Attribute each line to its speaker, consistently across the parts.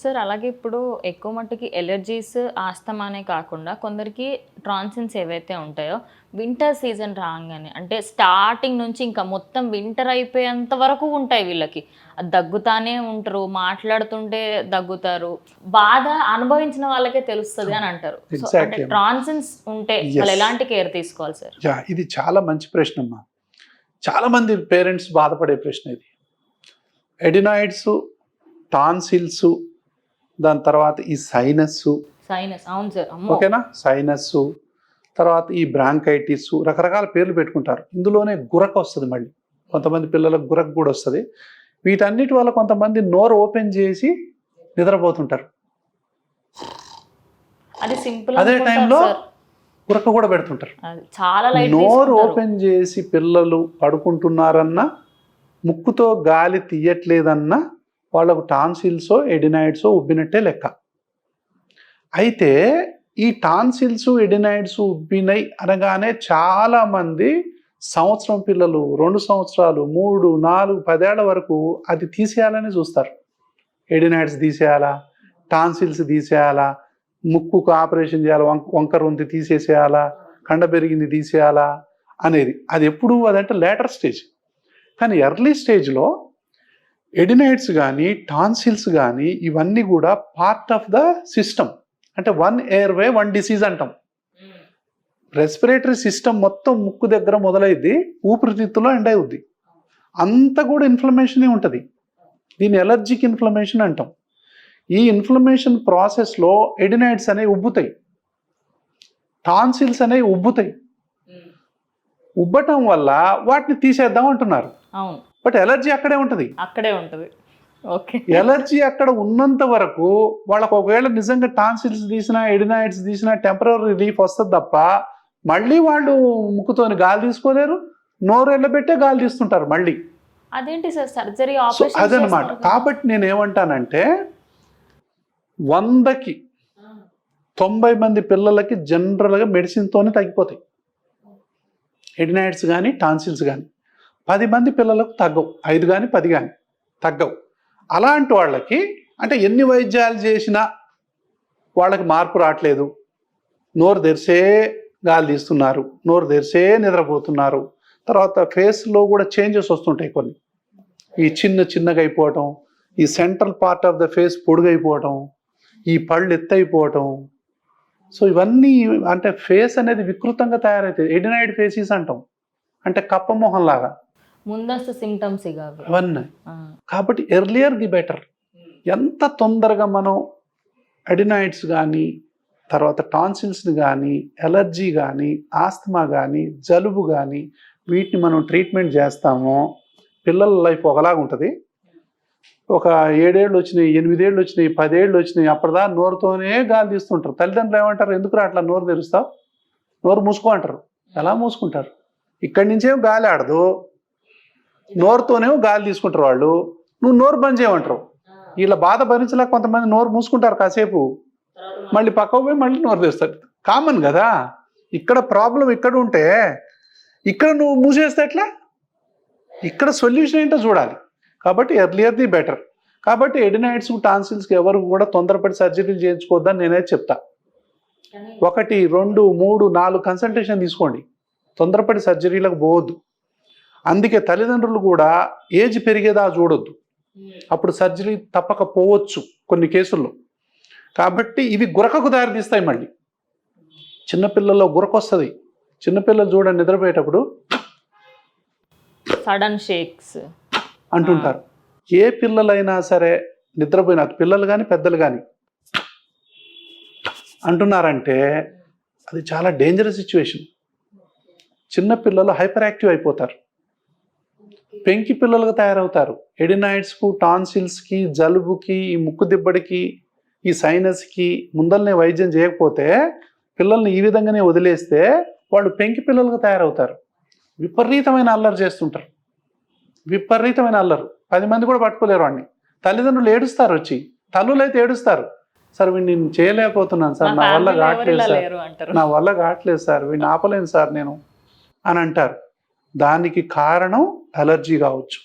Speaker 1: Sir అలాగే ఇప్పుడు ఎక్కువ మట్టుకి ఎలర్జీస్ ఆస్తమానే కాకుండా కొందరికి ట్రాన్సిన్స్ ఏవైతే ఉంటాయో వింటర్ సీజన్ రాగానే అంటే స్టార్టింగ్ నుంచి ఇంకా మొత్తం వింటర్ అయిపోయేంత వరకు ఉంటాయి వీళ్ళకి. అది దగ్గుతానే ఉంటారు మాట్లాడుతుంటే దగ్గుతారు. బాధ అనుభవించిన వాళ్ళకే తెలుస్తుంది అని అంటారు. ట్రాన్సిన్స్ ఉంటే వాళ్ళు. ఎలాంటి కేర్ తీసుకోవాలి సార్?
Speaker 2: ఇది చాలా మంచి ప్రశ్న అమ్మా. చాలా మంది పేరెంట్స్ బాధపడే ప్రశ్న ఇది. ఎడినాయిడ్స్ టాన్సిల్స్ దాని తర్వాత ఈ సైనస్
Speaker 1: సైనస్ అవును సార్ అమ్మో.
Speaker 2: ఓకేనా? సైనస్ తర్వాత ఈ బ్రాంకైటిస్ రకరకాల పేర్లు పెట్టుకుంటారు. ఇందులోనే గురక వస్తుంది మళ్ళీ. కొంతమంది పిల్లలకు గురక కూడా వస్తుంది. వీటన్నిటి వల్ల కొంతమంది నోరు ఓపెన్ చేసి నిద్రపోతుంటారు.
Speaker 1: అది సింపుల్
Speaker 2: అదే టైంలో గురక కూడా పెడుతుంటారు.
Speaker 1: చాలా
Speaker 2: నోరు ఓపెన్ చేసి పిల్లలు పడుకుంటున్నారన్నా ముక్కుతో గాలి తీయట్లేదన్నా వాళ్ళకు టాన్సిల్సో ఎడినాయిడ్సో ఉబ్బినట్టే లెక్క. అయితే ఈ టాన్సిల్స్ ఎడినాయిడ్స్ ఉబ్బినాయి అనగానే చాలా మంది సంవత్సరం పిల్లలు రెండు సంవత్సరాలు మూడు నాలుగు పదేళ్ళ వరకు అది తీసేయాలని చూస్తారు. ఎడినాయిడ్స్ తీసేయాలా? టాన్సిల్స్ తీసేయాలా? ముక్కుకు ఆపరేషన్ చేయాలి? వంక వంకర ఉంది తీసేసేయాలా? కండ పెరిగింది తీసేయాలా? అనేది. అది ఎప్పుడు అదంటే లేటర్ స్టేజ్. కానీ ఎర్లీ స్టేజ్లో ఎడినైట్స్ కానీ టాన్సిల్స్ కానీ ఇవన్నీ కూడా పార్ట్ ఆఫ్ ద సిస్టమ్ అంటే one airway one disease అంటాం. రెస్పిరేటరీ సిస్టమ్ మొత్తం ముక్కు దగ్గర మొదలైద్ది ఊపిరితిత్తులో ఎండ్ అవుద్ది అంత కూడా ఇన్ఫ్లమేషనే ఉంటుంది. దీన్ని ఎలర్జిక్ ఇన్ఫ్లమేషన్ అంటాం. ఈ ఇన్ఫ్లమేషన్ ప్రాసెస్లో ఎడినైట్స్ అనేవి ఉబ్బుతాయి. టాన్సిల్స్ అనేవి ఉబ్బుతాయి. ఉబ్బటం వల్ల వాటిని తీసేద్దాం అంటున్నారు.
Speaker 1: అవును.
Speaker 2: బట్ ఎలర్జీ అక్కడే ఉంటుంది.
Speaker 1: అక్కడే ఉంటుంది. ఓకే.
Speaker 2: ఎలర్జీ అక్కడ ఉన్నంత వరకు వాళ్ళకు ఒకవేళ నిజంగా టాన్సిల్స్ తీసినా ఎడినాయిడ్స్ తీసినా టెంపరీ రిలీఫ్ వస్తుంది తప్ప మళ్ళీ వాళ్ళు ముక్కుతోని గాలి తీసుకోలేరు నోరు ఎల్లబెట్టే గాలి తీస్తుంటారు మళ్ళీ.
Speaker 1: అదేంటి సార్ సర్జరీ
Speaker 2: అదనమాట. కాబట్టి నేను ఏమంటానంటే వందకి తొంభై మంది పిల్లలకి జనరల్గా మెడిసిన్తోనే తగ్గిపోతాయి. ఎడినాయిడ్స్ కానీ టాన్సిల్స్ కానీ పది మంది పిల్లలకు తగ్గవు. ఐదు కానీ పది కానీ తగ్గవు. అలాంటి వాళ్ళకి అంటే ఎన్ని వైద్యాలు చేసినా వాళ్ళకి మార్పు రావట్లేదు. నోరు తెరిసే గాలి తీస్తున్నారు. నోరు తెరిసే నిద్రపోతున్నారు. తర్వాత ఫేస్లో కూడా చేంజెస్ వస్తుంటాయి కొన్ని. ఈ చిన్న చిన్నగా అయిపోవటం ఈ central part of the face పొడుగైపోవటం ఈ పళ్ళు ఎత్తైపోవటం. సో ఇవన్నీ అంటే ఫేస్ అనేది వికృతంగా తయారవుతుంది ఎడినైడ్ ఫేసెస్ అంటాం. అంటే కప్ప మొహం లాగా
Speaker 1: ముందస్తు సిమ్టమ్స్ ఇక అవి
Speaker 2: అవన్నీ. కాబట్టి ఎర్లియర్ ది బెటర్ ఎంత తొందరగా మనం అడినాయిడ్స్ కానీ తర్వాత టాన్సిల్స్ని కానీ ఎలర్జీ కానీ ఆస్తమా కానీ జలుబు కానీ వీటిని మనం ట్రీట్మెంట్ చేస్తామో పిల్లల లైఫ్ ఒకలాగా ఉంటుంది. ఒక ఏడేళ్ళు వచ్చినాయి ఎనిమిదేళ్ళు వచ్చినాయి పదేళ్ళు వచ్చినాయి అప్పటిదా నోరుతోనే గాలి తీస్తుంటారు. తల్లిదండ్రులు ఏమంటారు ఎందుకు అట్లా నోరు తెరుస్తావు? నోరు మూసుకో అంటారు. ఎలా మూసుకుంటారు? ఇక్కడి నుంచేం గాలి ఆడదు. నోరుతోనేమో గాలి తీసుకుంటారు వాళ్ళు. నువ్వు నోరు బంద్ చేయమంటారు. వీళ్ళ బాధ భరించలేక కొంతమంది నోరు మూసుకుంటారు కాసేపు. మళ్ళీ పక్కకు పోయి మళ్ళీ నోరు తెస్తారు. కామన్ కదా. ఇక్కడ ప్రాబ్లం ఇక్కడ ఉంటే ఇక్కడ నువ్వు మూసేస్తే ఎట్లా? ఇక్కడ సొల్యూషన్ ఏంటో చూడాలి. కాబట్టి ఎర్లియర్ ది బెటర్. కాబట్టి ఎడినైట్స్ టాన్సిల్స్కి ఎవరు కూడా తొందరపడి సర్జరీలు చేయించుకోవద్దని నేనైతే చెప్తా. ఒకటి రెండు మూడు నాలుగు కన్సల్టేషన్ తీసుకోండి. తొందరపడి సర్జరీలకు పోవద్దు. అందుకే తల్లిదండ్రులు కూడా ఏజ్ పెరిగేదా చూడొద్దు. అప్పుడు సర్జరీ తప్పక పోవచ్చు కొన్ని కేసుల్లో. కాబట్టి ఇవి గురకకు దారితీస్తాయి మళ్ళీ. చిన్నపిల్లల్లో గురక వస్తుంది. చిన్నపిల్లలు చూడండి నిద్రపోయేటప్పుడు
Speaker 1: సడన్ షేక్స్
Speaker 2: అంటుంటారు. ఏ పిల్లలైనా సరే నిద్రపోయిన పిల్లలు కానీ పెద్దలు కానీ అంటున్నారంటే అది చాలా డేంజరస్ సిచ్యువేషన్ చిన్న పిల్లలు హైపర్ యాక్టివ్ అయిపోతారు. పెంకి పిల్లలుగా తయారవుతారు. ఎడినాయిడ్స్కు టాన్సిల్స్కి జలుబుకి ఈ ముక్కు దిబ్బడికి ఈ సైనస్కి ముందల్నే వైద్యం చేయకపోతే పిల్లల్ని ఈ విధంగానే వదిలేస్తే వాళ్ళు పెంకి పిల్లలుగా తయారవుతారు. విపరీతమైన అల్లరి చేస్తుంటారు. విపరీతమైన అల్లరు. పది మంది కూడా పట్టుకోలేరు వాడిని. తల్లిదండ్రులు ఏడుస్తారు వచ్చి. తల్లులు అయితే ఏడుస్తారు. సార్ వీడిని నేను చేయలేకపోతున్నాను సార్. నా వల్ల కావట్లేదు సార్. నా వల్ల కావట్లేదు సార్. వీడిని ఆపలేను సార్ నేను అని అంటారు. దానికి కారణం అలర్జీ కావచ్చు.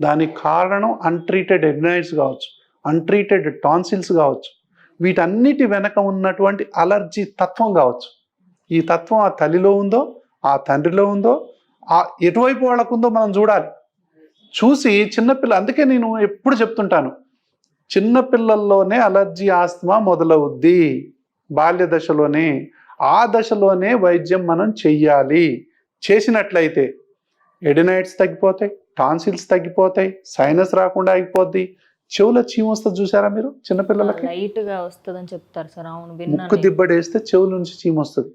Speaker 2: దానికి కారణం అన్ట్రీటెడ్ ఎగ్నైట్స్ కావచ్చు అన్ట్రీటెడ్ టాన్సిల్స్ కావచ్చు. వీటన్నిటి వెనక ఉన్నటువంటి అలర్జీ తత్వం కావచ్చు. ఈ తత్వం ఆ తల్లిలో ఉందో ఆ తండ్రిలో ఉందో ఆ ఎటువైపు వాళ్ళకు ఉందో మనం చూడాలి. చూసి చిన్నపిల్ల అందుకే నేను ఎప్పుడు చెప్తుంటాను చిన్నపిల్లల్లోనే అలర్జీ ఆస్తమా మొదలవుద్ది. బాల్య దశలోనే ఆ దశలోనే వైద్యం మనం చెయ్యాలి. చేసినట్లయితే ఎడినైట్స్ తగ్గిపోతాయి టాన్సిల్స్ తగ్గిపోతాయి సైనస్ రాకుండా ఆగిపోద్ది చెవుల చీమ వస్తుంది చూసారా మీరు చిన్నపిల్లలకి?
Speaker 1: లైట్గా వస్తుందని చెప్తారు సార్ అవును
Speaker 2: ముక్కు
Speaker 1: విన్నాను
Speaker 2: దిబ్బడేస్తే చెవుల నుంచి చీమ వస్తుంది.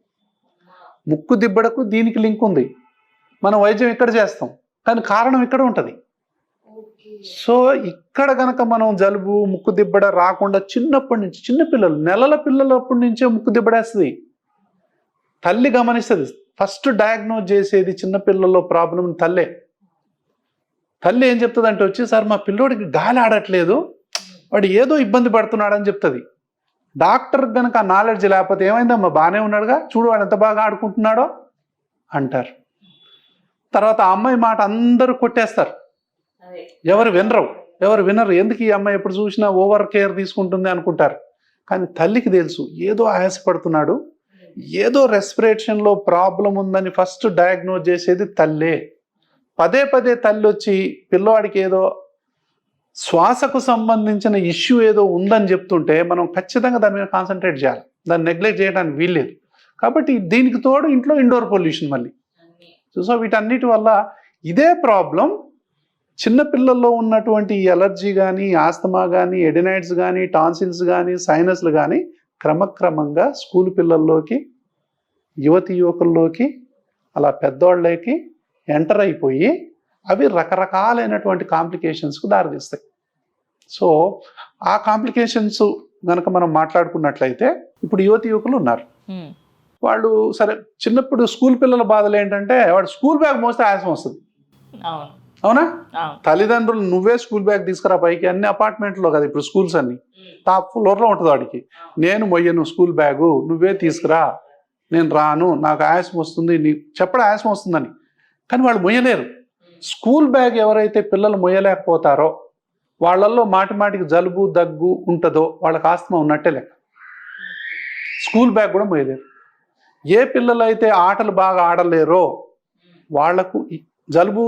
Speaker 2: ముక్కు దిబ్బడకు దీనికి లింక్ ఉంది. మనం వైద్యం ఇక్కడ చేస్తాం? కానీ కారణం ఇక్కడ ఉంటుంది. సో ఇక్కడ గనక మనం జలుబు ముక్కు దిబ్బడ రాకుండా చిన్నప్పటి నుంచి చిన్న పిల్లలు నెలల పిల్లలప్పటి నుంచే ముక్కు దిబ్బడేస్తుంది. తల్లి గమనిస్తుంది ఫస్ట్ డయాగ్నోజ్ చేసేది చిన్న పిల్లల్లో ప్రాబ్లం తల్లే. తల్లి ఏం చెప్తుంది అంటే వచ్చి సార్ మా పిల్లోడికి గాలి ఆడట్లేదు. వాడు ఏదో ఇబ్బంది పడుతున్నాడని చెప్తుంది. డాక్టర్ కనుక ఆ నాలెడ్జ్ లేకపోతే ఏమైందమ్మా? బాగానే ఉన్నాడుగా? చూడు వాడు ఎంత బాగా ఆడుకుంటున్నాడో. అంటారు. తర్వాత ఆ అమ్మాయి మాట అందరూ కొట్టేస్తారు. ఎవరు వినరు ఎవరు వినరు. ఎందుకు ఈ అమ్మాయి ఎప్పుడు చూసినా ఓవర్ కేర్ తీసుకుంటుంది అనుకుంటారు. కానీ తల్లికి తెలుసు ఏదో ఆయాసపడుతున్నాడు. ఏదో రెస్పిరేషన్లో ప్రాబ్లం ఉందని ఫస్ట్ డయాగ్నోజ్ చేసేది తల్లే. పదే పదే తల్లి వచ్చి పిల్లవాడికి ఏదో శ్వాసకు సంబంధించిన ఇష్యూ ఏదో ఉందని చెప్తుంటే మనం ఖచ్చితంగా దాని మీద కాన్సన్ట్రేట్ చేయాలి. దాన్ని నెగ్లెక్ట్ చేయడానికి వీల్లేదు. కాబట్టి దీనికి తోడు ఇంట్లో ఇండోర్ పొల్యూషన్ మళ్ళీ. సో వీటన్నిటి వల్ల ఇదే ప్రాబ్లం చిన్నపిల్లల్లో ఉన్నటువంటి ఎలర్జీ కానీ ఆస్తమా కానీ ఎడినైట్స్ కానీ టాన్సిల్స్ కానీ సైనస్లు కానీ క్రమక్రమంగా స్కూల్ పిల్లల్లోకి యువతి యువకుల్లోకి అలా పెద్దవాళ్ళకి ఎంటర్ అయిపోయి అవి రకరకాలైనటువంటి కాంప్లికేషన్స్కు దారితీస్తాయి. సో ఆ కాంప్లికేషన్స్ కనుక మనం మాట్లాడుకున్నట్లయితే ఇప్పుడు యువతి యువకులు ఉన్నారు. వాళ్ళు సరే చిన్నప్పుడు స్కూల్ పిల్లల బాధలు ఏంటంటే వాడు స్కూల్ బ్యాగ్ మోస్తే ఆయాసం వస్తుంది.
Speaker 1: అవును?
Speaker 2: తల్లిదండ్రులు నువ్వే స్కూల్ బ్యాగ్ తీసుకురా పైకి అన్ని అపార్ట్మెంట్లో కదా ఇప్పుడు స్కూల్స్ అన్ని. టాప్ ఫ్లోర్లో ఉంటుంది వాడికి. నేను మొయ్యను స్కూల్ బ్యాగు నువ్వే తీసుకురా. నేను రాను నాకు ఆయాసం వస్తుంది నీ చెప్పడం ఆయాసం వస్తుందని. కానీ వాళ్ళు మొయ్యలేరు. స్కూల్ బ్యాగ్ ఎవరైతే పిల్లలు మొయ్యలేకపోతారో వాళ్ళల్లో మాటి మాటికి జలుబు దగ్గు ఉంటుందో వాళ్ళకి ఆస్తమా ఉన్నట్టే లెక్క. స్కూల్ బ్యాగ్ కూడా మొయ్యలేరు. ఏ పిల్లలు అయితే ఆటలు బాగా ఆడలేరో వాళ్ళకు జలుబు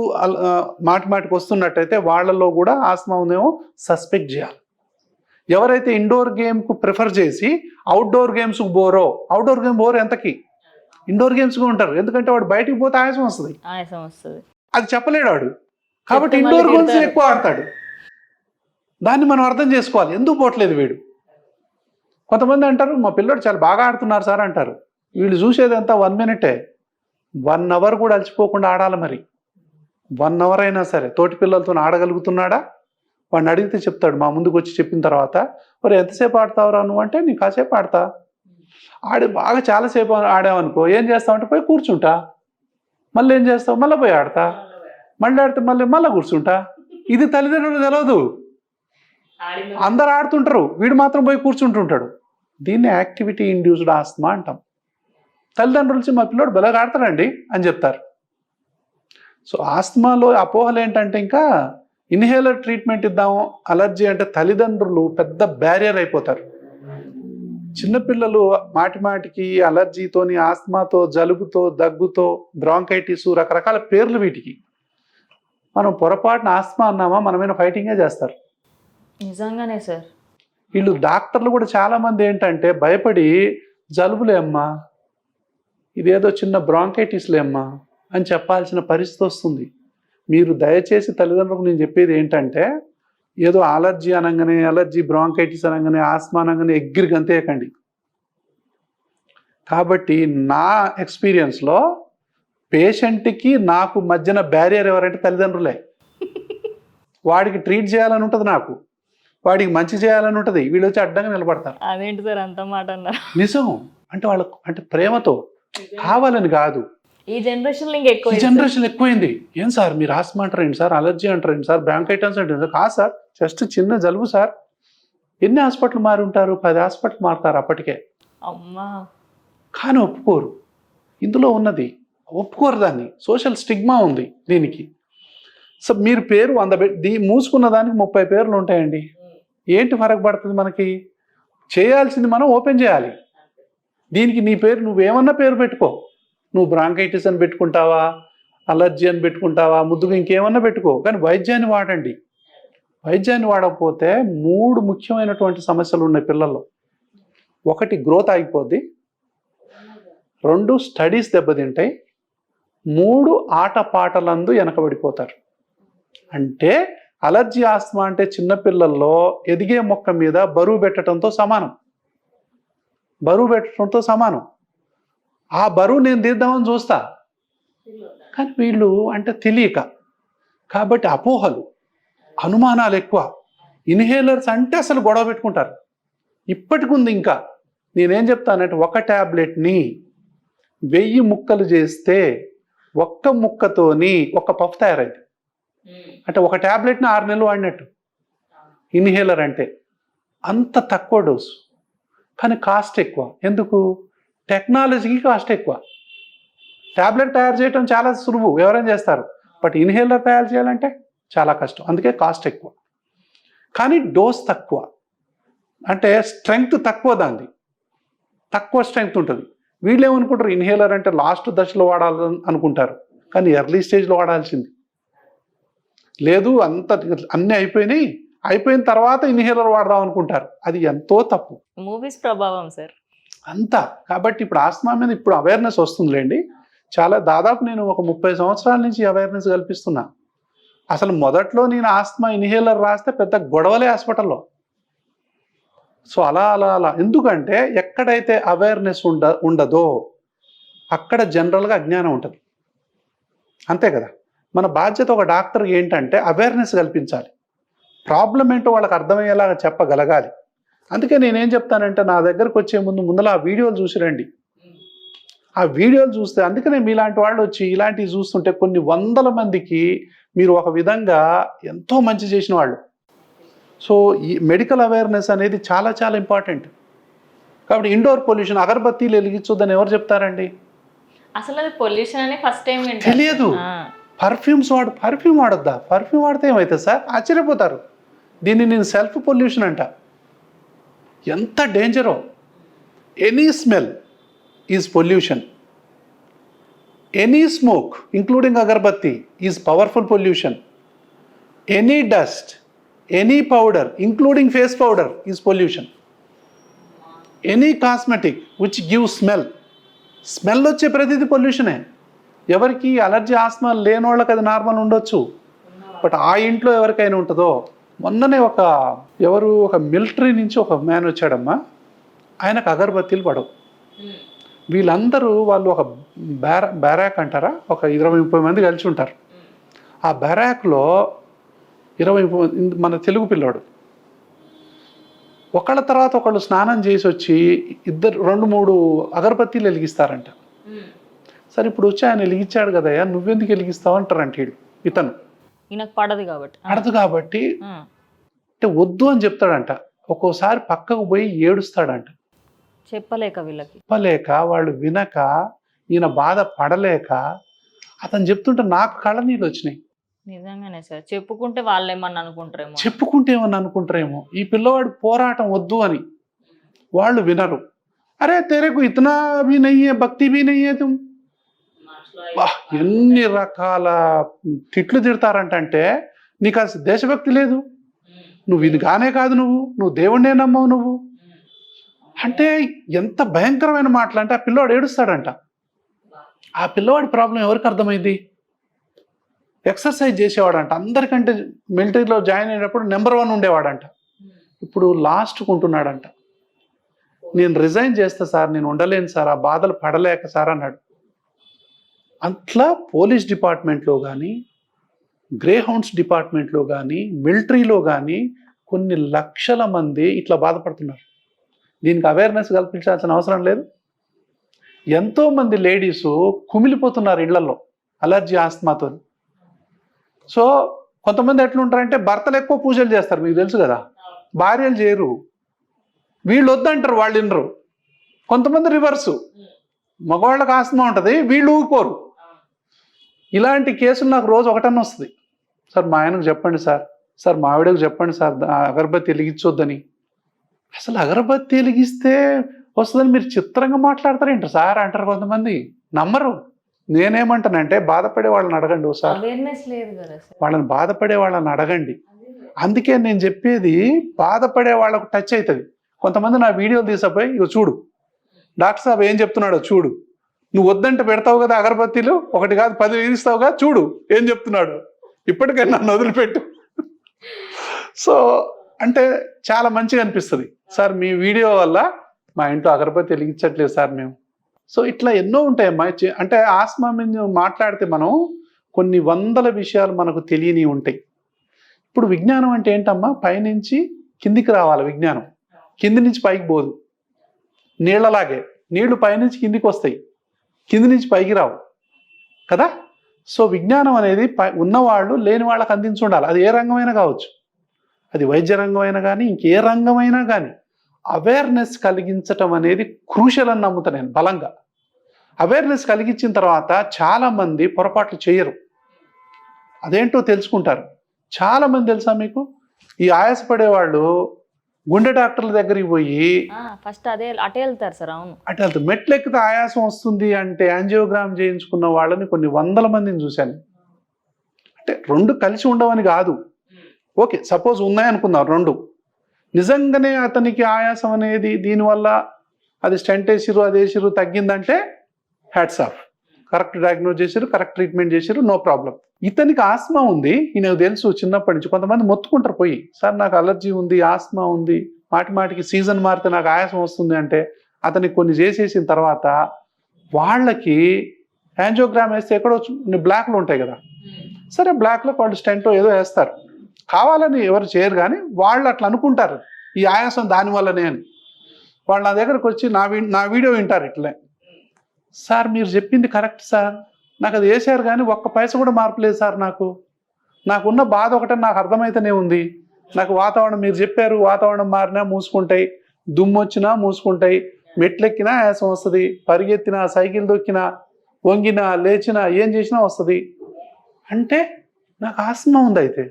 Speaker 2: మాటి మాటికి వస్తున్నట్టయితే వాళ్ళల్లో కూడా ఆస్తమా ఉందేమో సస్పెక్ట్ చేయాలి. ఎవరైతే ఇండోర్ గేమ్కు ప్రిఫర్ చేసి అవుట్డోర్ గేమ్స్కి బోరో అవుట్డోర్ గేమ్ బోర్ ఎంతకి? ఇండోర్ గేమ్స్గా ఉంటారు. ఎందుకంటే వాడు బయటికి పోతే ఆయాసం వస్తుంది.
Speaker 1: ఆయాసం వస్తుంది.
Speaker 2: అది చెప్పలేడు వాడు. కాబట్టి ఇండోర్ గేమ్స్. ఎక్కువ ఆడతాడు. దాన్ని మనం అర్థం చేసుకోవాలి. ఎందుకు పోవట్లేదు వీడు? కొంతమంది అంటారు మా పిల్లోడు చాలా బాగా ఆడుతున్నారు సార్ అంటారు. వీళ్ళు చూసేది అంతా వన్ మినిటే. వన్ అవర్ కూడా అలసిపోకుండా ఆడాలి మరి. వన్ అవర్ అయినా సరే తోటి పిల్లలతో ఆడగలుగుతున్నాడా? వాడిని అడిగితే చెప్తాడు మా ముందుకు వచ్చి చెప్పిన తర్వాత మరి ఎంతసేపు ఆడతావురా నువ్వు? అంటే నేను కాసేపు ఆడతా. ఆడి బాగా చాలాసేపు ఆడామనుకో ఏం చేస్తావంటే పోయి కూర్చుంటా. మళ్ళీ ఏం చేస్తావు? మళ్ళీ పోయి ఆడతా. మళ్ళీ ఆడితే మళ్ళీ మళ్ళీ కూర్చుంటా. ఇది తల్లిదండ్రులు తెలియదు అందరు ఆడుతుంటారు వీడు మాత్రం పోయి కూర్చుంటుంటాడు. దీన్ని యాక్టివిటీ ఇండ్యూస్డ్ ఆస్తమా అంటాం. తల్లిదండ్రులు వచ్చి మా పిల్లోడు బెలగా ఆడతాడండి అని చెప్తారు. సో ఆస్తమాలో అపోహలు ఏంటంటే ఇంకా ఇన్హేలర్ ట్రీట్మెంట్ ఇద్దాము అలర్జీ అంటే తల్లిదండ్రులు పెద్ద బ్యారియర్ అయిపోతారు. చిన్నపిల్లలు మాటి మాటికి అలర్జీతోని ఆస్తమాతో జలుబుతో దగ్గుతో బ్రాంకైటిస్ రకరకాల పేర్లు వీటికి. మనం పొరపాటున ఆస్తమా అన్నామా మనమైన ఫైటింగే చేస్తారు.
Speaker 1: నిజంగానే సార్.
Speaker 2: వీళ్ళు డాక్టర్లు కూడా చాలా మంది ఏంటంటే భయపడి జలుబులే అమ్మా ఇదేదో చిన్న బ్రాంకైటిస్లే అమ్మా. అని చెప్పాల్సిన పరిస్థితి వస్తుంది. మీరు దయచేసి తల్లిదండ్రులకు నేను చెప్పేది ఏంటంటే ఏదో అలర్జీ అనగానే అలర్జీ బ్రాంకైటిస్ అనగానే ఆస్మా అనగానే ఎగ్గిరి గంతేయకండి. కాబట్టి నా ఎక్స్పీరియన్స్లో పేషెంట్కి నాకు మధ్యన బ్యారియర్ ఎవరంటే తల్లిదండ్రులే. వాడికి ట్రీట్ చేయాలని ఉంటుంది నాకు. వాడికి మంచి చేయాలని ఉంటుంది. వీళ్ళు వచ్చి అడ్డంగా నిలబడతారు.
Speaker 1: అదేంటి సార్ అంత మాట అన్నారు?
Speaker 2: నిజం. అంటే వాళ్ళకు అంటే ప్రేమతో కావాలని కాదు.
Speaker 1: ఈ జనరేషన్ ఎక్కువ
Speaker 2: ఈ జనరేషన్ ఎక్కువైంది. ఏం సార్? మీరు ఆస్మా అంటారు ఏంటి సార్? అలర్జీ అంటారు ఏంటి సార్? బ్యాంకైటన్స్ అంటే సార్? కాదు సార్. జస్ట్ చిన్న జలుబు సార్. ఎన్ని హాస్పిటల్ మారి ఉంటారు? పది హాస్పిటల్ మారుతారు అప్పటికే.
Speaker 1: అమ్మా.
Speaker 2: కానీ ఒప్పుకోరు. ఇందులో ఉన్నది ఒప్పుకోరు దాన్ని. సోషల్ స్టిగ్మా ఉంది దీనికి. సో మీరు పేరు వంద దీ మూసుకున్న దానికి ముప్పై పేర్లు ఉంటాయండి. ఏంటి ఫరక్ పడుతుంది మనకి? చేయాల్సింది మనం ఓపెన్ చేయాలి. దీనికి నీ పేరు నువ్వేమన్నా పేరు పెట్టుకో. నువ్వు బ్రాంకైటిస్ అని పెట్టుకుంటావా అలర్జీ అని పెట్టుకుంటావా ముద్దుగా ఇంకేమన్నా పెట్టుకో. కానీ వైద్యాన్ని వాడండి. వైద్యాన్ని వాడకపోతే మూడు ముఖ్యమైనటువంటి సమస్యలు ఉన్నాయి పిల్లల్లో. ఒకటి గ్రోత్ ఆగిపోద్ది. రెండు స్టడీస్ దెబ్బతింటాయి. మూడు ఆట పాటలందు వెనకబడిపోతారు అంటే అలర్జీ ఆస్తమా అంటే చిన్నపిల్లల్లో ఎదిగే మొక్క మీద బరువు పెట్టడంతో సమానం. బరువు పెట్టడంతో సమానం. ఆ బరువు నేను తీద్దామని చూస్తా. కానీ వీళ్ళు అంటే తెలియక. కాబట్టి అపోహలు అనుమానాలు ఎక్కువ. ఇన్హేలర్స్ అంటే అసలు గొడవ పెట్టుకుంటారు. ఇప్పటికి ఉంది ఇంకా. నేనేం చెప్తానంటే ఒక ట్యాబ్లెట్ని వెయ్యి ముక్కలు చేస్తే ఒక్క ముక్కతోని ఒక పఫ్ తయారైంది. అంటే ఒక ట్యాబ్లెట్ని ఆరు నెలలు వాడినట్టు. ఇన్హేలర్ అంటే అంత తక్కువ డోసు. కానీ కాస్ట్ ఎక్కువ. ఎందుకు? టెక్నాలజీకి కాస్ట్ ఎక్కువ. ట్యాబ్లెట్ తయారు చేయడం చాలా సులువు ఎవరైనా చేస్తారు? బట్ ఇన్హేలర్ తయారు చేయాలంటే చాలా కష్టం అందుకే కాస్ట్ ఎక్కువ. కానీ డోస్ తక్కువ. అంటే స్ట్రెంగ్త్ తక్కువ దాంది. తక్కువ స్ట్రెంగ్త్ ఉంటుంది. వీళ్ళు ఏమనుకుంటారు ఇన్హేలర్ అంటే లాస్ట్ దశలో వాడాలని అనుకుంటారు. కానీ ఎర్లీ స్టేజ్లో వాడాల్సింది. లేదు అంత అన్నీ అయిపోయినాయి. అయిపోయిన తర్వాత ఇన్హేలర్ వాడదాం అనుకుంటారు. అది ఎంతో తప్పు.
Speaker 1: మూవీస్ ప్రభావం సార్.
Speaker 2: అంతా. కాబట్టి ఇప్పుడు ఆస్మా మీద ఇప్పుడు అవేర్నెస్ వస్తుందిలేండి. చాలా దాదాపు నేను ఒక ముప్పై సంవత్సరాల నుంచి అవేర్నెస్ కల్పిస్తున్నా. అసలు మొదట్లో నేను ఆస్మా ఇన్హేలర్ రాస్తే పెద్ద గొడవలే హాస్పిటల్లో. సో అలా అలా అలా. ఎందుకంటే ఎక్కడైతే అవేర్నెస్ ఉండ ఉండదో అక్కడ జనరల్గా అజ్ఞానం ఉంటుంది. అంతే కదా. మన బాధ్యత ఒక డాక్టర్ ఏంటంటే అవేర్నెస్ కల్పించాలి. ప్రాబ్లం ఏంటో వాళ్ళకి అర్థమయ్యేలాగా చెప్పగలగాలి. అందుకే నేనేం చెప్తానంటే నా దగ్గరకు వచ్చే ముందు ముందర ఆ వీడియోలు చూసి రండి. ఆ వీడియోలు చూస్తే అందుకనే మీలాంటి వాళ్ళు వచ్చి ఇలాంటివి చూస్తుంటే కొన్ని వందల మందికి మీరు ఒక విధంగా ఎంతో మంచి చేసిన వాళ్ళు. సో ఈ మెడికల్ అవేర్నెస్ అనేది చాలా చాలా ఇంపార్టెంట్. కాబట్టి ఇండోర్ పొల్యూషన్ అగరబత్తీలు వెలిగించొద్దని ఎవరు చెప్తారండి?
Speaker 1: అసలు అది పొల్యూషన్ అని ఫస్ట్ టైం
Speaker 2: తెలియదు. పర్ఫ్యూమ్స్ వాడు పర్ఫ్యూమ్ వాడొద్దా? పర్ఫ్యూమ్ వాడితే ఏమవుతుంది సార్? ఆశ్చర్యపోతారు. దీన్ని నేను సెల్ఫ్ పొల్యూషన్ అంట. ఎంత డేంజరో. Any smell is pollution. Any smoke including agarbatti is powerful pollution. Any dust any powder including face powder is pollution. Any cosmetic which give smell. Smell వచ్చే ప్రతిదీ పొల్యూషనే. ఎవరికి అలర్జీ ఆస్మా లేని వాళ్ళకి అది నార్మల్ ఉండొచ్చు. బట్ ఆ ఇంట్లో ఎవరికైనా ఉంటుందో మొన్ననే ఒక ఎవరు ఒక మిలిటరీ నుంచి ఒక మ్యాన్ వచ్చాడమ్మా. ఆయనకు అగరబత్తీలు పడవు. వీళ్ళందరూ వాళ్ళు ఒక బ్యారా బ్యారాక్ అంటారా? ఒక ఇరవై ముప్పై మంది కలిసి ఉంటారు. ఆ బ్యారాక్లో ఇరవై ముప్పై మన తెలుగు పిల్లోడు. ఒకళ్ళ తర్వాత ఒకళ్ళు స్నానం చేసి వచ్చి ఇద్దరు రెండు మూడు అగరబత్తీలు వెలిగిస్తారంట. సరే ఇప్పుడు వచ్చి ఆయన వెలిగించాడు కదయ్యా నువ్వెందుకు వెలిగిస్తావు? అంటారంట వీడు ఇతను.
Speaker 1: ఈయనకు పడదు కాబట్టి.
Speaker 2: అడదు కాబట్టి. అంటే వద్దు అని చెప్తాడంట. ఒక్కోసారి పక్కకు పోయి ఏడుస్తాడంట.
Speaker 1: చెప్పలేక వీళ్ళకి.
Speaker 2: చెప్పలేక వాళ్ళు వినక ఈయన బాధ పడలేక అతను చెప్తుంటే నాకు కళ్ళ నీళ్ళు వచ్చినాయి.
Speaker 1: నిజంగానే సార్. చెప్పుకుంటే వాళ్ళు ఏమన్నా అనుకుంటారేమో.
Speaker 2: చెప్పుకుంటే ఏమని అనుకుంటారేమో. ఈ పిల్లవాడు పోరాటం వద్దు అని వాళ్ళు వినరు. అరే తెరకు ఇతనా నహీ హై భక్తి భీ నహీ హై తుమ్ ఎన్ని రకాల తిట్లు తిడతారంటే నీకు అసలు దేశభక్తి లేదు. నువ్వు ఇది కానే కాదు నువ్వు నువ్వు దేవుణ్ణే నమ్మవు నువ్వు. అంటే ఎంత భయంకరమైన మాటలు అంటే ఆ పిల్లవాడు ఏడుస్తాడంట. ఆ పిల్లవాడి ప్రాబ్లం ఎవరికి అర్థమైంది? ఎక్సర్సైజ్ చేసేవాడంట. అందరికంటే మిలిటరీలో జాయిన్ అయినప్పుడు నెంబర్ వన్ ఉండేవాడంట. ఇప్పుడు లాస్ట్ ఉంటున్నాడంట నేను రిజైన్ చేస్తా సార్ నేను ఉండలేను సార్ ఆ బాధలు పడలేక సార్ అన్నాడు. అట్లా పోలీస్ డిపార్ట్మెంట్లో కానీ గ్రే హౌండ్స్ డిపార్ట్మెంట్లో కానీ మిలిటరీలో కానీ కొన్ని లక్షల మంది ఇట్లా బాధపడుతున్నారు. దీనికి అవేర్నెస్ కల్పించాల్సిన అవసరం లేదు. ఎంతోమంది లేడీస్ కుమిలిపోతున్నారు ఇళ్ళలో అలర్జీ ఆస్తమాతో సో కొంతమంది ఎట్లుంటారంటే భర్తలు ఎక్కువ పూజలు చేస్తారు మీకు తెలుసు కదా. భార్యలు చేయరు. వీళ్ళు వద్దంటారు వాళ్ళు వినరు. కొంతమంది రివర్సు. మగవాళ్ళకి ఆస్తమా ఉంటుంది వీళ్ళు ఊరుకోరు ఇలాంటి కేసులు నాకు రోజు ఒకటన్నా వస్తుంది. సార్ మా ఆయనకు చెప్పండి సార్. సార్ మా ఆవిడకు చెప్పండి సార్ అగరబత్తి వెలిగించొద్దని. అసలు అగరబత్తి వెలిగిస్తే వస్తుందని మీరు చిత్రంగా మాట్లాడతారేంటి సార్ అంటారు కొంతమంది. నమ్మరు. నేనేమంటానంటే బాధపడే వాళ్ళని అడగండి ఒకసారి. వాళ్ళని బాధపడే వాళ్ళని అడగండి. అందుకే నేను చెప్పేది బాధపడే వాళ్ళకు టచ్ అవుతుంది. కొంతమంది నా వీడియోలు తీసపోయి ఇగో చూడు. డాక్టర్ సాబ్ ఏం చెప్తున్నాడో చూడు. నువ్వు వద్దంటే పెడతావు కదా అగరబత్తీలు? ఒకటి కాదు పది వేయిస్తావుగా చూడు ఏం చెప్తున్నాడు? ఇప్పటికైనా నన్ను వదిలిపెట్టు. సో అంటే చాలా మంచిగా అనిపిస్తుంది. సార్ మీ వీడియో వల్ల మా ఇంట్లో అగరబత్తి వెలిగించట్లేదు సార్ మేము. సో ఇట్లా ఎన్నో ఉంటాయమ్మా. చి- అంటే ఆస్మా మీద మాట్లాడితే మనం కొన్ని వందల విషయాలు మనకు తెలియని ఉంటాయి. ఇప్పుడు విజ్ఞానం అంటే ఏంటమ్మా? పైనుంచి కిందికి రావాలి విజ్ఞానం. కింది నుంచి పైకి పోదు. నీళ్ళలాగే. నీళ్ళు పైనుంచి కిందికి వస్తాయి. కింది నుంచి పైకి రావు. కదా? సో విజ్ఞానం అనేది పై- ఉన్నవాళ్ళు లేని వాళ్ళకి అందించి ఉండాలి. అది ఏ రంగమైనా కావచ్చు. అది వైద్య రంగమైనా కానీ ఇంకే రంగమైనా కానీ అవేర్నెస్ కలిగించటం అనేది క్రూషల్ అని నమ్ముతా నేను బలంగా. అవేర్నెస్ కలిగించిన తర్వాత చాలామంది పొరపాట్లు చేయరు. అదేంటో తెలుసుకుంటారు. చాలామంది తెలుసా మీకు? ఈ ఆయాసపడే వాళ్ళు గుండె డాక్టర్ల దగ్గరికి పోయి
Speaker 1: ఫస్ట్ అదే అటే వెళ్తారు సార్ అవును.
Speaker 2: అంటే అది మెట్లెక్కితే ఆయాసం వస్తుంది అంటే యాంజియోగ్రామ్ చేయించుకున్న వాళ్ళని కొన్ని వందల మందిని చూశాను. అంటే రెండు కలిసి ఉండవని కాదు. ఓకే సపోజ్ ఉన్నాయనుకుందాం రెండు. నిజంగానే అతనికి ఆయాసం అనేది దీనివల్ల అది స్టెంట్ వేసిరు అది వేసిరు తగ్గిందంటే హ్యాట్స్ ఆఫ్. కరెక్ట్ డయాగ్నోజ్ చేశారు కరెక్ట్ ట్రీట్మెంట్ చేశారు నో ప్రాబ్లం ఇతనికి ఆస్మా ఉంది ఈయనకు తెలుసు చిన్నప్పటి నుంచి కొంతమంది మొత్తుకుంటారు పోయి సార్ నాకు అలర్జీ ఉంది ఆస్మా ఉంది మాటి మాటికి సీజన్ మారితే నాకు ఆయాసం వస్తుంది అంటే అతనికి కొన్ని చేసేసిన తర్వాత వాళ్ళకి యాంజియోగ్రామ్ వేస్తే ఎక్కడో బ్లాక్లు ఉంటాయి కదా. సరే బ్లాక్లో వాళ్ళు స్టెంట్ ఏదో వేస్తారు. కావాలని ఎవరు చేయరు కానీ వాళ్ళు అట్లా అనుకుంటారు ఈ ఆయాసం దానివల్లనే అని. వాళ్ళు నా దగ్గరకు వచ్చి నా వీ నా వీడియో వింటారు ఇట్లే సార్ మీరు చెప్పింది కరెక్ట్ సార్. నాకు అది వేసారు కానీ ఒక్క పైస కూడా మార్పు లేదు సార్ నాకు. నాకున్న బాధ ఒకటే నాకు అర్థమైతేనే ఉంది. నాకు వాతావరణం మీరు చెప్పారు వాతావరణం మారినా మూసుకుంటాయి దుమ్ము వచ్చినా మూసుకుంటాయి మెట్లెక్కినా ఆయాసం వస్తుంది పరిగెత్తినా సైకిల్ దొక్కినా వంగినా లేచినా ఏం చేసినా వస్తుంది. అంటే నాకు ఆస్మా ఉంది అయితే.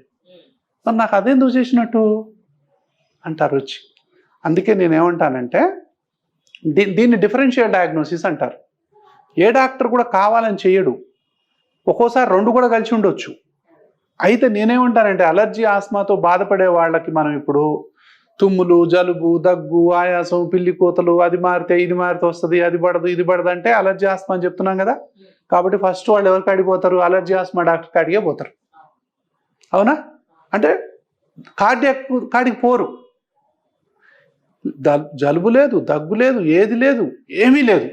Speaker 2: మరి నాకు అదెందుకు చేసినట్టు? అంటారు వచ్చి. అందుకే నేను ఏమంటానంటే దీ దీన్ని డిఫరెన్షియల్ డయాగ్నోసిస్ అంటారు. ఏ డాక్టర్ కూడా కావాలని చేయడు. ఒక్కోసారి రెండు కూడా కలిసి ఉండొచ్చు. అయితే నేనేమంటానంటే అలర్జీ ఆస్మాతో బాధపడే వాళ్ళకి మనం ఇప్పుడు తుమ్ములు జలుబు దగ్గు ఆయాసం పిల్లి కోతలు అది మారితే ఇది మారితే వస్తుంది అది పడదు ఇది పడదు అంటే అలర్జీ ఆస్మా అని చెప్తున్నాం కదా. కాబట్టి ఫస్ట్ వాళ్ళు ఎవరికి అడిగిపోతారు? అలర్జీ ఆస్మా డాక్టర్ కాడికే పోతారు అవునా? అంటే కార్డియాక్ కాడికి పోరు. జలుబు లేదు దగ్గు లేదు ఏది లేదు ఏమీ లేదు.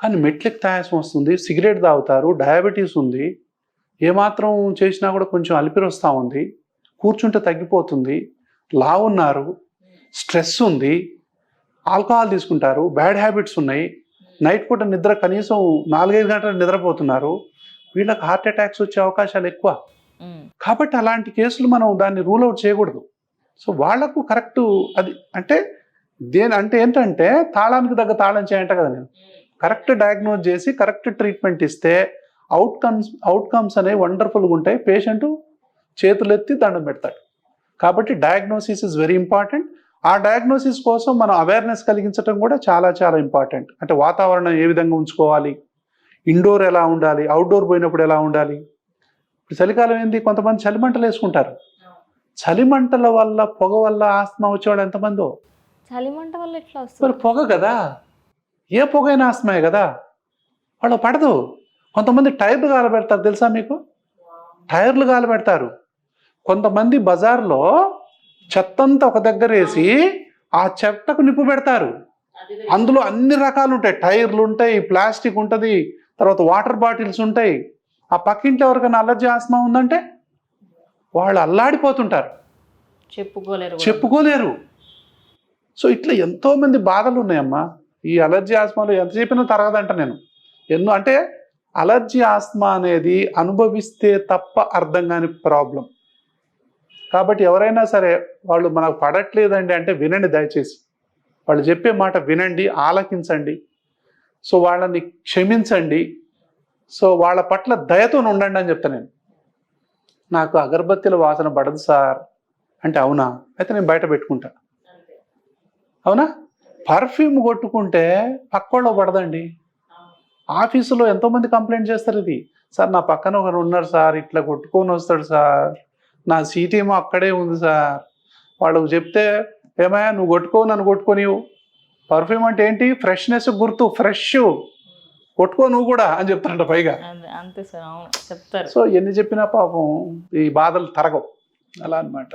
Speaker 2: కానీ మెట్లెక్కి ఆయాసం వస్తుంది సిగరెట్ తాగుతారు డయాబెటీస్ ఉంది ఏమాత్రం చేసినా కూడా కొంచెం అలిపిరి వస్తూ ఉంది కూర్చుంటే తగ్గిపోతుంది లావు ఉన్నారు స్ట్రెస్ ఉంది ఆల్కహాల్ తీసుకుంటారు బ్యాడ్ హ్యాబిట్స్ ఉన్నాయి నైట్ పూట నిద్ర కనీసం నాలుగైదు గంటలు నిద్రపోతున్నారు వీళ్ళకి హార్ట్ అటాక్స్ వచ్చే అవకాశాలు ఎక్కువ. కాబట్టి అలాంటి కేసులు మనం దాన్ని రూల్ అవుట్ చేయకూడదు. సో వాళ్ళకు కరెక్ట్ అది అంటే దేని అంటే ఏంటంటే తాళానికి తగ్గ తాళం చేయంట కదా నేను. కరెక్ట్ డయాగ్నోజ్ చేసి కరెక్ట్ ట్రీట్మెంట్ ఇస్తే అవుట్కమ్స్ అవుట్కమ్స్ అనేవి వండర్ఫుల్గా ఉంటాయి. పేషెంట్ చేతులెత్తి దండం పెడతాడు. కాబట్టి డయాగ్నోసిస్ ఇస్ వెరీ ఇంపార్టెంట్ ఆ డయాగ్నోసిస్ కోసం మనం అవేర్నెస్ కలిగించడం కూడా చాలా చాలా ఇంపార్టెంట్ అంటే వాతావరణం ఏ విధంగా ఉంచుకోవాలి? ఇండోర్ ఎలా ఉండాలి? అవుట్డోర్ పోయినప్పుడు ఎలా ఉండాలి? ఇప్పుడు చలికాలం ఏంది? కొంతమంది చలిమంటలు వేసుకుంటారు. చలిమంటల వల్ల పొగ వల్ల ఆస్తమా వచ్చేవాడు ఎంతమందో?
Speaker 1: చలిమంట వల్ల వస్తుంది?
Speaker 2: పొగ కదా. ఏ పొగ అయినా ఆస్తమాయే కదా. వాళ్ళు పడదు. కొంతమంది టైర్లు కాలబెడతారు తెలుసా మీకు? టైర్లు కాలబెడతారు కొంతమంది బజార్లో చెత్తంతా ఒక దగ్గర వేసి ఆ చెత్తకు నిప్పు పెడతారు. అందులో అన్ని రకాలు ఉంటాయి. టైర్లు ఉంటాయి ప్లాస్టిక్ ఉంటుంది తర్వాత వాటర్ బాటిల్స్ ఉంటాయి. ఆ పక్కింట్లో ఎవరికైనా అలర్జీ ఆస్మా ఉందంటే వాళ్ళు అల్లాడిపోతుంటారు.
Speaker 1: చెప్పుకోలేరు.
Speaker 2: చెప్పుకోలేరు. సో ఇట్లా ఎంతో మంది బాధలు ఉన్నాయమ్మా. ఈ అలర్జీ ఆస్మాలో ఎంత చెప్పినా తరగదంట నేను. ఎన్నో అంటే అలర్జీ ఆస్మా అనేది అనుభవిస్తే తప్ప అర్థం కాని ప్రాబ్లం. కాబట్టి ఎవరైనా సరే వాళ్ళు మనకు పడట్లేదండి అంటే వినండి దయచేసి. వాళ్ళు చెప్పే మాట వినండి ఆలకించండి. సో వాళ్ళని క్షమించండి. సో వాళ్ళ పట్ల దయతో ఉండండి అని చెప్తాను నేను. నాకు అగరబత్తిల వాసన పడదు సార్. అంటే అవునా? అయితే నేను బయట పెట్టుకుంటా. అవునా? పర్ఫ్యూమ్ కొట్టుకుంటే పక్కోళ్ళు పడదండి. ఆఫీసులో ఎంతోమంది కంప్లైంట్ చేస్తారు ఇది. సార్ నా పక్కన ఒకరు ఉన్నారు సార్ ఇట్లా కొట్టుకొని వస్తాడు సార్. నా సీట్ ఏమో అక్కడే ఉంది సార్. వాళ్ళకు చెప్తే ఏమయ్యా నువ్వు కొట్టుకో నన్ను కొట్టుకోనివు పర్ఫ్యూమ్ అంటే ఏంటి? ఫ్రెష్నెస్ గుర్తు ఫ్రెష్. కొట్టుకో నువ్వు కూడా అని చెప్తారంట పైగా.
Speaker 1: అంతే సార్ చెప్తారు.
Speaker 2: సో ఎన్ని చెప్పినా పాపం ఈ బాధలు తరగవు. అలా అన్నమాట.